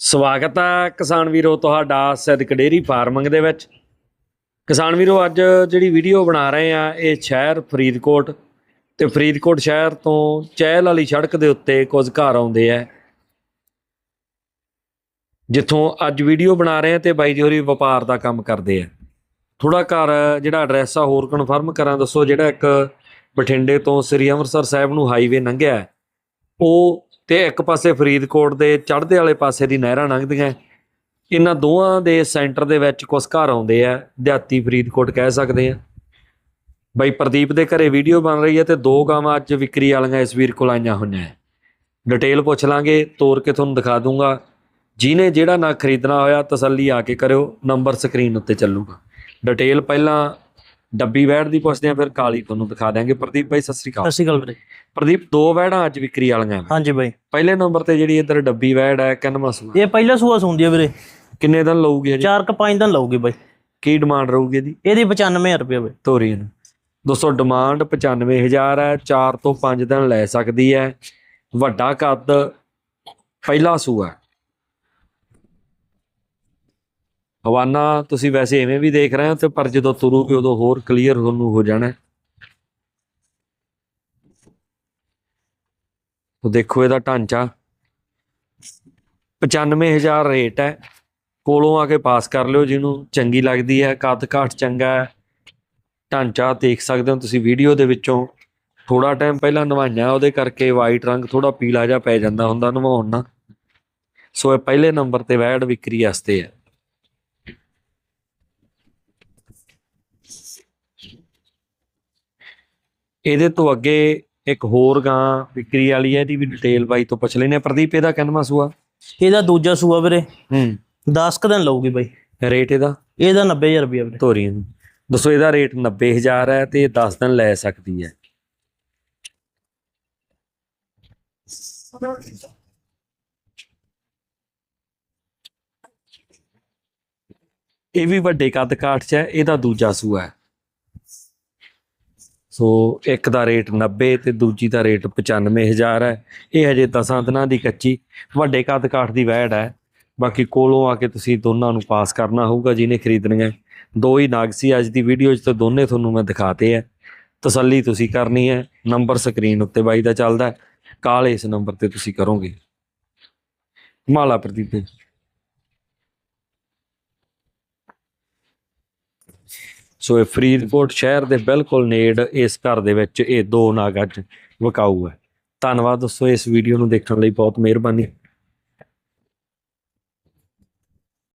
ਸਵਾਗਤ ਹੈ ਕਿਸਾਨ ਵੀਰੋ ਤੁਹਾਡਾ ਸਿੱਧਕ ਡੇਰੀ ਫਾਰਮਿੰਗ ਦੇ ਵਿੱਚ। ਕਿਸਾਨ ਵੀਰੋ, ਅੱਜ ਜਿਹੜੀ ਵੀਡੀਓ ਬਣਾ ਰਹੇ ਆ, ਇਹ ਸ਼ਹਿਰ ਫਰੀਦਕੋਟ ਤੇ ਫਰੀਦਕੋਟ ਸ਼ਹਿਰ ਤੋਂ ਚਹਿਲ ਵਾਲੀ ਸੜਕ ਦੇ ਉੱਤੇ ਕੁਝ ਘਰ ਆਉਂਦੇ ਆ। ਜਿੱਥੋਂ ਅੱਜ ਵੀਡੀਓ ਬਣਾ ਰਹੇ ਆ ਤੇ ਬਾਈ ਜੀ ਹੋਰੀ ਵਪਾਰ ਦਾ ਕੰਮ ਕਰਦੇ ਆ। ਥੋੜਾ ਘਰ ਜਿਹੜਾ ਐਡਰੈਸ ਆ, ਹੋਰ ਕਨਫਰਮ ਕਰਾਂ, ਦੱਸੋ ਜਿਹੜਾ ਇੱਕ ਬਠਿੰਡੇ ਤੋਂ ਸ੍ਰੀ ਅੰਮ੍ਰਿਤਸਰ ਸਾਹਿਬ ਨੂੰ ਹਾਈਵੇ ਲੰਘਿਆ, ਉਹ ਤੇ ਇੱਕ ਪਾਸੇ ਫਰੀਦਕੋਟ ਦੇ ਚੜ੍ਹਦੇ ਵਾਲੇ ਪਾਸੇ ਦੀ ਨਹਿਰਾਂ ਲੰਘਦੀਆਂ। ਇਹਨਾਂ ਦੋਵਾਂ ਦੇ ਸੈਂਟਰ ਦੇ ਵਿੱਚ ਕੁਝ ਘਰ ਆਉਂਦੇ ਆ, ਦਿਹਾਤੀ ਫਰੀਦਕੋਟ ਕਹਿ ਸਕਦੇ ਆ। ਬਾਈ ਪ੍ਰਦੀਪ ਦੇ ਘਰੇ ਵੀਡੀਓ ਬਣ ਰਹੀ ਹੈ ਤੇ ਦੋ ਗਾਵਾਂ ਅੱਜ ਵਿਕਰੀ ਵਾਲੀਆਂ ਇਸ ਵੀਰ ਕੋਲ ਆਈਆਂ ਹੋਈਆਂ ਹੈ। ਡਿਟੇਲ ਪੁੱਛ ਲਾਂਗੇ, ਤੋਰ ਕੇ ਤੁਹਾਨੂੰ ਦਿਖਾ ਦੂੰਗਾ। ਜਿਹਨੇ ਜਿਹੜਾ ਨਾ ਖਰੀਦਣਾ ਹੋਇਆ ਤਸੱਲੀ ਆ ਕੇ ਕਰਿਓ, ਨੰਬਰ ਸਕਰੀਨ ਉੱਤੇ ਚੱਲੂਗਾ। ਡਿਟੇਲ ਪਹਿਲਾਂ ਡੱਬੀ ਵੈੜ ਦੀ ਪੁੱਛਦੇ ਆ ਫਿਰ ਕਾਲੀ ਤੁਹਾਨੂੰ ਦਿਖਾ ਦਿਆਂਗੇ। ਪ੍ਰਦੀਪ ਭਾਈ ਸਤਿ ਸ੍ਰੀ ਅਕਾਲ। ਸਤਿ ਸ਼੍ਰੀ ਅਕਾਲ ਵੀਰੇ। ਪ੍ਰਦੀਪ ਦੋ ਵੈੜਾਂ ਅੱਜ ਵਿਕਰੀ ਵਾਲੀਆਂ। ਹਾਂਜੀ ਬਾਈ। ਪਹਿਲੇ ਨੰਬਰ ਤੇ ਜਿਹੜੀ ਇੱਧਰ ਡੱਬੀ ਵੈੜ ਹੈ ਕਿੰਨਵਾਂ ਸੂਆ ਇਹ ਪਹਿਲਾ ਸੂਆ ਸੁੰਦੀ ਆ ਵੀਰੇ। ਕਿੰਨੇ ਦਿਨ ਲਊਗੀ ਜੀ ਚਾਰ ਕ ਪੰਜ ਦਿਨ ਲਊਗੀ ਬਾਈ। ਕੀ ਡਿਮਾਂਡ ਰਹੂਗੀ ਇਹਦੀ? ਇਹਦੀ 95000 ਰੁਪਏ ਬਾਈ। ਤੋਰੀ ਨੂੰ ਦੋਸਤੋ ਡਿਮਾਂਡ 95000 ਹੈ 4 ਤੋਂ 5 ਦਿਨ ਲੈ ਸਕਦੀ ਹੈ। ਵੱਡਾ ਕੱਦ ਪਹਿਲਾ ਸੂਆ। ਹਵਾਨਾ, ਤੁਸੀਂ ਵੈਸੇ ਐਵੇਂ ਵੀ ਦੇਖ ਰਹੇ ਹੋ ਤੇ ਪਰ ਜਦੋਂ ਤੁਰੂਗੀ ਉਦੋਂ ਹੋਰ ਕਲੀਅਰ ਤੁਹਾਨੂੰ ਹੋ ਜਾਣਾ। ਤੋ ਦੇਖੋ ਇਹਦਾ ਢਾਂਚਾ। 95000 ਰੇਟ ਹੈ। ਕੋਲੋਂ ਆ ਕੇ ਪਾਸ ਕਰ ਲਿਓ ਜਿਹਨੂੰ ਚੰਗੀ ਲੱਗਦੀ ਹੈ ਕੱਦ ਕਾਠ ਚੰਗਾ ਹੈ। ਢਾਂਚਾ ਦੇਖ ਸਕਦੇ ਹੋ ਤੁਸੀਂ ਵੀਡੀਓ ਦੇ ਵਿੱਚੋਂ। ਥੋੜਾ ਟਾਈਮ ਪਹਿਲਾਂ ਨਵਾਈਆਂ, ਉਹਦੇ ਕਰਕੇ ਵਾਈਟ ਰੰਗ ਥੋੜਾ ਪੀਲਾ ਜਿਹਾ ਪੈ ਜਾਂਦਾ ਹੁੰਦਾ ਨਵਾਉਣ ਨਾਲ। ਸੋ ਇਹ ਪਹਿਲੇ ਨੰਬਰ ਤੇ ਵੈਡ ਵਿਕਰੀ ਵਾਸਤੇ ਹੈ। ਇਹਦੇ ਤੋਂ ਅੱਗੇ ਇੱਕ ਹੋਰ ਗਾਂ ਵਿਕਰੀ ਵਾਲੀ ਹੈ ਇਹਦੀ ਵੀ ਡਿਟੇਲ ਬਾਈ ਤੋਂ ਪੁੱਛ ਲੈਨੇ ਪ੍ਰਦੀਪ ਇਹਦਾ ਕਿੰਨਵਾਂ ਸੂਆ? ਇਹਦਾ ਦੂਜਾ ਸੂਆ ਵੀਰੇ। ਹੂੰ। 10 ਕ ਦਿਨ ਲਊਗੀ ਬਾਈ। ਰੇਟ ਇਹਦਾ? ਇਹਦਾ 90000 ਰੁਪਏ ਵੀਰੇ। ਤੋਰੀ ਨੂੰ ਦੱਸੋ ਇਹਦਾ ਰੇਟ 90000 ਹੈ ਤੇ ਇਹ 10 ਦਿਨ ਲੈ ਸਕਦੀ ਹੈ। ਇਹ ਵੀ ਵੱਡੇ ਕੱਦ ਕਾਠ ਚ ਹੈ ਇਹਦਾ ਦੂਜਾ ਸੂਆ ਹੈ। ਸੋ ਇੱਕ ਦਾ ਰੇਟ 90 ਤੇ ਦੂਜੀ ਦਾ ਰੇਟ 95000 ਹੈ। ਇਹ ਹਜੇ 10 ਦਿਨਾਂ ਦੀ ਕੱਚੀ, ਵੱਡੇ ਕੱਦ ਕਾਠ ਦੀ ਵੈੜ ਹੈ। ਬਾਕੀ ਕੋਲੋਂ ਆ ਕੇ ਤੁਸੀਂ ਦੋਨਾਂ ਨੂੰ ਪਾਸ ਕਰਨਾ ਹੋਊਗਾ ਜਿਹਨੇ ਖਰੀਦਣੀਆਂ ਦੋ ਹੀ ਨਾਗ ਸੀ ਅੱਜ ਦੀ ਵੀਡੀਓ 'ਚ, ਤਾਂ ਦੋਨੇ ਤੁਹਾਨੂੰ ਮੈਂ ਦਿਖਾਤੇ ਆ ਤਸੱਲੀ ਤੁਸੀਂ ਕਰਨੀ ਹੈ। ਨੰਬਰ ਸਕਰੀਨ ਉੱਤੇ ਬਾਈ ਦਾ ਚੱਲਦਾ ਕਾਲ ਇਸ ਨੰਬਰ ਤੇ ਤੁਸੀਂ ਕਰੋਗੇ। ਮਾਲਾ ਪ੍ਰਦੀਪ ਸੋ ਇਹ ਫਰੀਦਕੋਟ ਸ਼ਹਿਰ ਦੇ ਬਿਲਕੁਲ ਨੇੜ ਇਸ ਘਰ ਦੇ ਵਿੱਚ ਇਹ ਦੋ ਨਾਗ ਅੱਜ ਵਿਕਾਊ ਹੈ। ਧੰਨਵਾਦ ਦੋਸਤੋ ਇਸ ਵੀਡੀਓ ਨੂੰ ਦੇਖਣ ਲਈ ਬਹੁਤ ਮਿਹਰਬਾਨੀ।